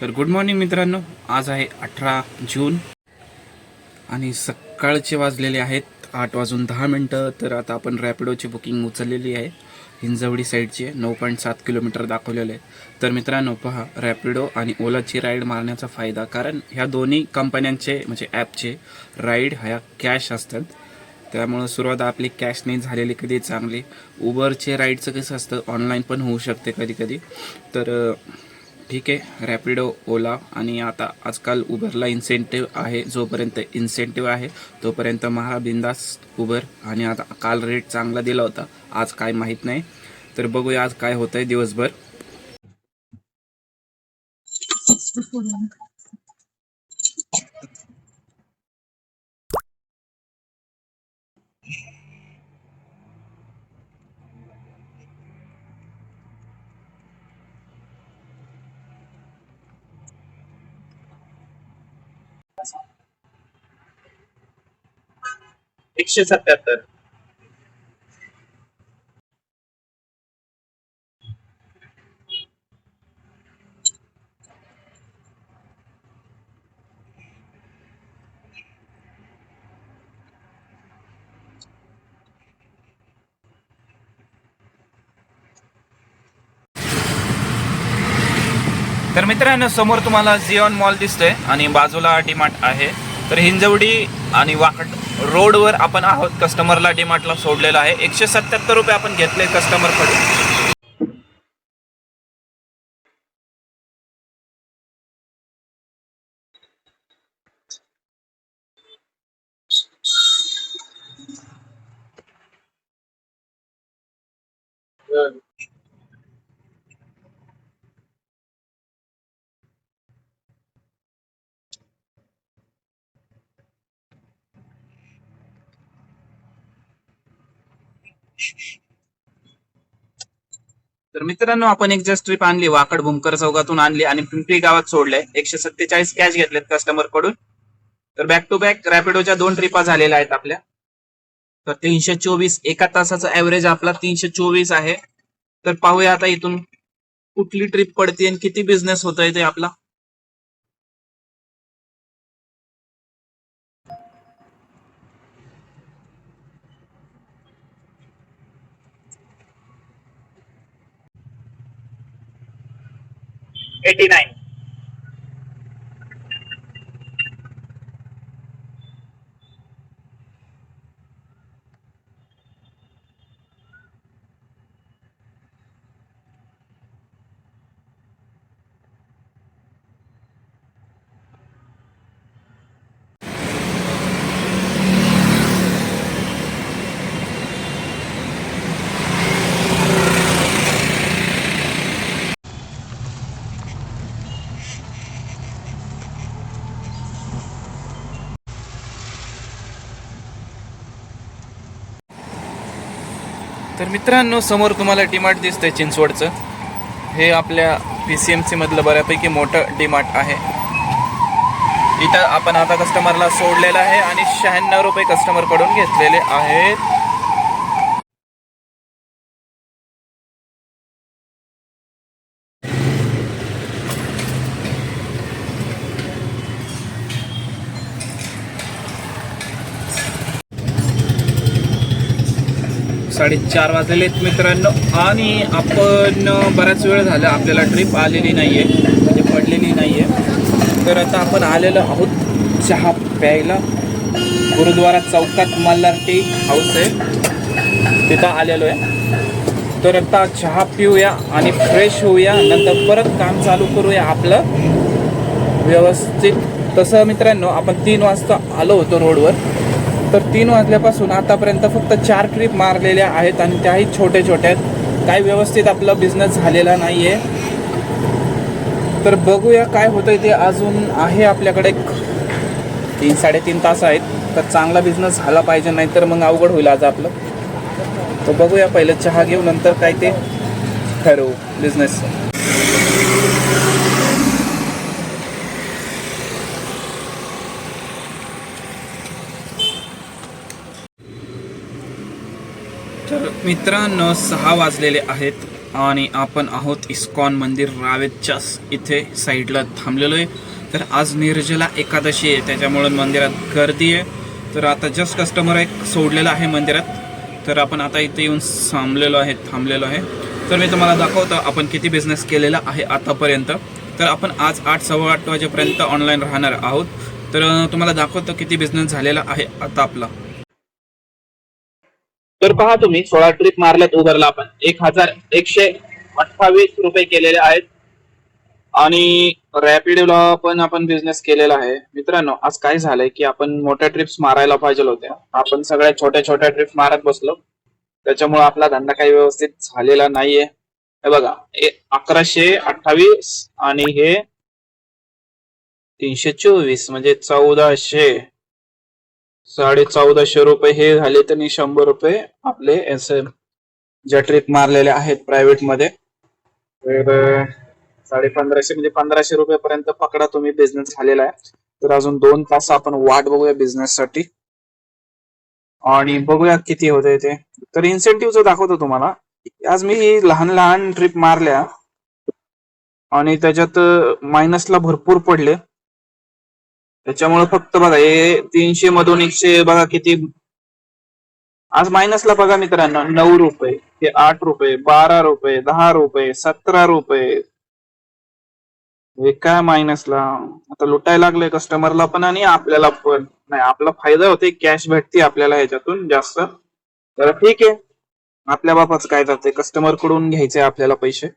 तर good morning मित्रांनो. आज आहे अठरा जून आणि सकाळचे वाजलेले आहेत. आठ वाजून दहा मिनटं. तर आता आपण रॅपिडोची बुकिंग उचललेली आहे. हिंजवडी साईडची नऊ पॉईंट सात किलोमीटर दाखवलेले आहे. तर मित्रांनो पहा रॅपिडो आणि ओलाची राईड मारण्याचा फायदा. कारण ह्या दोन्ही कंपन्यांचे म्हणजे ॲपचे राईड ह्या कॅश असतात. त्यामुळं सुरुवात आपली कॅशने झालेली कधी चांगली. उबरचे राईडचं कसं असतं? ऑनलाईन पण होऊ शकते कधी कधी तर ठीक आहे. रॅपिडो ओला आणि आता आजकाल उबरला इन्सेंटिव्ह आहे. जोपर्यंत इन्सेंटिव्ह आहे तोपर्यंत महाबिंदास उबर आणि आता काल रेट चांगला दिला होता. आज काय माहीत नाही. तर बघूया आज काय होतंय दिवसभर. एकशे सत्याहत्तर. तर मित्रांनो समोर तुम्हाला जिओन मॉल दिसतोय आणि बाजूला डीमार्ट आहे. तर हिंजवडी आणि वाकड रोडवर आपण आहोत. कस्टमरला डीमार्टला सोडलेलं आहे. एकशे सत्याहत्तर रुपये आपण घेतले कस्टमरकडून तर मित्रांनो आपण एक जस्ट ट्रिप आणली वाकड भूमकर चौकातून आणली आणि पिंपरी गावात सोडले एकशे सत्तेचाळीस कॅश घेतलेत कस्टमरकडून. तर बॅक टू बॅक रॅपिडोच्या दोन ट्रिपा झालेल्या आहेत आपल्या. तर तीनशे चोवीस एका तासाचा ऍव्हरेज आपला तीनशे चोवीस आहे. तर पाहूया आता इथून कुठली ट्रिप पडते आणि किती बिझनेस होतोय ते आपला. 89 तर मित्रांनो समोर तुम्हाला डीमार्ट दिसतंय चिंचवडचं. हे आपल्या पी सी एम सीमधलं बऱ्यापैकी मोठं डीमार्ट आहे. इथं आपण आता कस्टमरला सोडलेलं आहे आणि शहाण्णव रुपये कस्टमरकडून घेतलेले आहेत. साडेचार वाजलेले आहेत मित्रांनो. आणि आपण बराच वेळ झाला आपल्याला ट्रिप आलेली नाही आहे म्हणजे पडलेली नाही आहे तर आता आपण आलेलो आहोत चहा प्यायला. गुरुद्वारा चौकात मल्हार टी हाऊस आहे. तिथं आलेलो आहे तर आता चहा पिऊया आणि फ्रेश होऊया. नंतर परत काम चालू करूया आपलं. व्यवस्थित. तसं मित्रांनो आपण तीन वाजता आलो होतो रोडवर. तर तीन वाजल्यापासून आतापर्यंत फक्त चार ट्रिप मारलेल्या आहेत आणि त्याही छोटे छोट्या आहेत. काही व्यवस्थित आपला बिझनेस झालेला नाही आहे तर बघूया काय होतंय ते अजून आहे आपल्याकडे. तीन साडेतीन तास आहेत. तर चांगला बिझनेस झाला पाहिजे नाही तर मग अवघड होईल आज आपलं. तर बघूया पहिलं चहा घेऊ नंतर काय ते ठरवू बिझनेस तर मित्रांनो सहा वाजलेले आहेत आणि आपण आहोत इस्कॉन मंदिर रावेतच्या इथे साईडला थांबलेलो आहे. तर आज निर्जला एकादशी आहे त्याच्यामुळे मंदिरात गर्दी आहे. तर आता जस्ट कस्टमर एक सोडलेला आहे मंदिरात. तर आपण आता इथे येऊन थांबलेलो आहे थांबलेलो आहे. तर मी तुम्हाला दाखवतो आपण किती बिझनेस केलेला आहे आतापर्यंत. तर आपण आज आठ सव्वा आठ वाजेपर्यंत ऑनलाईन राहणार आहोत. तर तुम्हाला दाखवतो किती बिझनेस झालेला आहे आता आपला. तर पहा तुम्ही सोळा ट्रिप मारल्यात उबरला आपण. एक हजार एकशे अठ्ठावीस रुपये केलेले आहेत. आणि रॅपिडोला पण आपण बिझनेस केलेला आहे. मित्रांनो आज काय झालंय की आपण मोठ्या ट्रिप्स मारायला पाहिजे होत्या. आपण सगळ्या छोट्या छोट्या ट्रिप मारत बसलो. त्याच्यामुळे आपला धंदा काही व्यवस्थित झालेला नाहीये. हे बघा अकराशे अठ्ठावीस आणि हे तीनशे चोवीस म्हणजे चौदाशे. साडे चौदाशे रुपये हे झाले तर आणि शंभर रुपये आपले एस एम ज्या ट्रिप मारलेल्या आहेत प्रायव्हेटमध्ये. तर साडे पंधराशे म्हणजे पंधराशे रुपयापर्यंत पकडा तुम्ही बिझनेस झालेला आहे. तर अजून दोन तास आपण वाट बघूया बिझनेस साठी. आणि बघूया किती होते ते. तर इन्सेंटिव्ह दाखवतो तुम्हाला आज मी लहान लहान ट्रिप मारल्या आणि त्याच्यात मायनसला भरपूर पडले. त्याच्यामुळे फक्त बघा हे तीनशे मधून एकशे बघा किती? आज मायनसला बघा मित्रांनो नऊ रुपये हे आठ रुपये बारा रुपये दहा रुपये सतरा रुपये. हे काय मायनसला आता लुटायला लागले कस्टमरला पण आणि आपल्याला पण. नाही आपला फायदा होते कॅश भेटते आपल्याला ह्याच्यातून जास्त. तर ठीक आहे. आपल्या बापाच काय जाते कस्टमरकडून घ्यायचे आपल्याला पैसे.